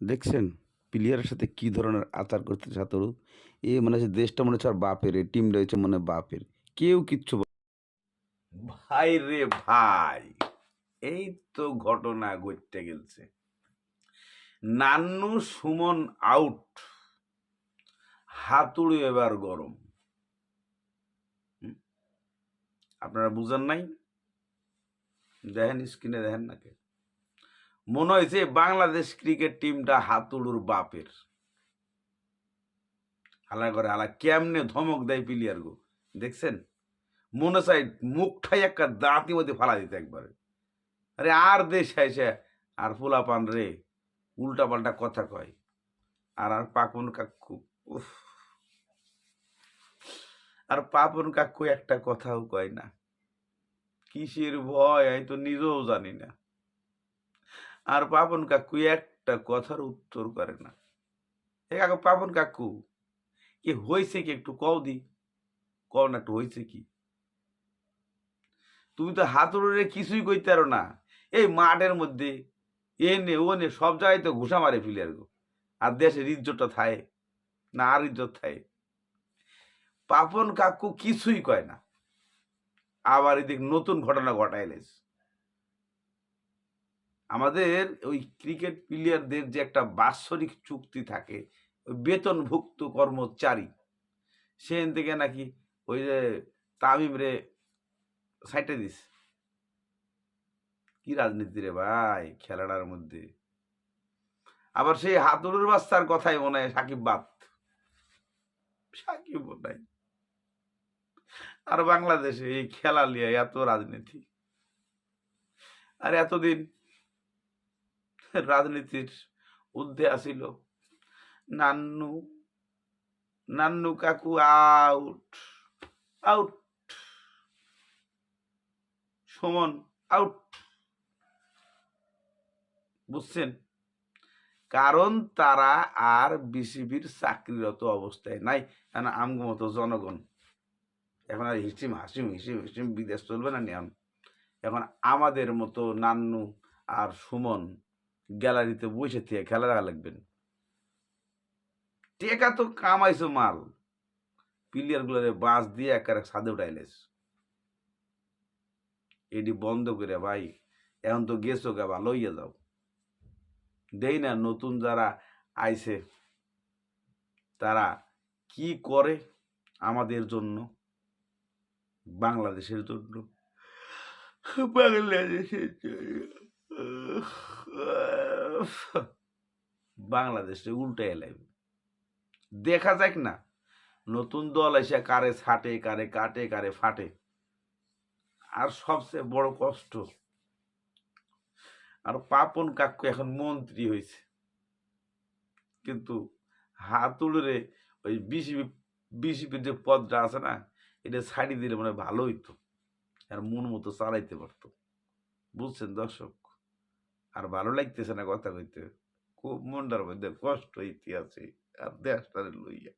দেখছেন প্লেয়ারের সাথে কি ধরনের আচার করতে ছাত্রু এ মনে হচ্ছে দেশটা মনে হচ্ছে আর বাপের এই টিমটা হচ্ছে মনে বাপের। কেউ কিচ্ছু ভাই রে ভাই, এই তো ঘটনা ঘটতে গেছে নান্নু সুমন আউট হাতুড়ি এবার গরম। আপনারা বুঝেন নাই? দেখেন স্ক্রিনে দেখেন না নাকি মনে হয়েছে বাংলাদেশ ক্রিকেট টিমটা হাতুড়ুর বাপের। হালা করে হালা কেমনে ধমক দেয় প্লেয়ার গো, দেখছেন? মনে চাই মুখটাই একটা দাঁতি মধ্যে ফালা দিতে একবারে। আরে আর দেশ আইসে আর ফুলা পান রে উল্টা পাল্টা কথা কয়। আর আর পাপন কাকু, উফ। আর পাপন কাকু একটা কথাও কয় না। কিসের ভয়, আমি তো নিজেও জানি না। আর পাপন কাকু একটা কথার উত্তর করে না। এ কাকু পাপন কাকু, কি হয়েছে কি একটু কও দি। কও না একটু হয়েছে কি? তুমি তো হাতুড়ে কিছুই কইতে পারো না। এই মাঠের মধ্যে এ নে, ও নে, সব জায়গায় তো ঘুষা মারে প্লেয়ার গো। আর দেশের ইজ্জতটা থায় না, আর ইজ্জত থায়। পাপন কাকু কিছুই কয় না। আবার এদিক নতুন ঘটনা ঘটাইলেস আমাদের ওই ক্রিকেট প্লেয়ারদের যে একটা বাৎসরিক চুক্তি থাকে, ওই বেতনভুক্ত কর্মচারী সেখান থেকে নাকি ওই যে তামিম রে সাইটে দিস। কি রাজনীতি রে ভাই খেলাটার মধ্যে। আবার সেই হাতুড়ুর বাস্তার কথাই মনে হয় সাকিব বাদ। সাকিব নাই। আর বাংলাদেশে এই খেলা লিয়ে এত রাজনীতি। আর এতদিন রাজনীতির ঊর্ধ্বে আসিল। নান্নু নান্নু কাকু আউট আউট সুমন আউট বুঝছেন? কারণ তারা আর বিসিবির চাকরিরত অবস্থায় নাই কারণ আমগো মতো জনগণ। এখন আর হিসিম, হাসিম, হিসিম হিসিম বিদেশ চলবে না নিয়ম। এখন আমাদের মতো নান্নু আর সুমন গ্যালারিতে বসে থেকে খেলা দেখা লাগবেন টেকা তো কামাইছো মাল। প্লেয়ার গুলোরে বাঁশ দিয়ে একেবারে সাদে উঠাইলেস এটি বন্ধ করে ভাই, এখন তো গেছো গা ভালো হইয়া যাও। দেই না নতুন যারা আইছে, তারা কি করে আমাদের জন্য? বাংলাদেশের জন্য। বাংলাদেশের জন্য। বাংলাদেশে উল্টে এলাই দেখা যাক না, নতুন দল এসে কারে ছাটে, কারে কাটে, কারে ফাটে। আর সবচেয়ে বড় কষ্ট, আর পাপন কাকু এখন মন্ত্রী হয়েছে। কিন্তু হাতুড়ে ওই বিসিবি বিসিপির যে পদটা আছে না, এটা ছাড়ি দিলে মানে ভালো হইতো, আর মন মতো চালাইতে পারতো। বুঝছেন দর্শক? আর ভালো লাগতেছে না কথা কইতে। খুব মনটার মধ্যে কষ্ট হইতে ইতিহাসে আর দেশটারে লইয়া।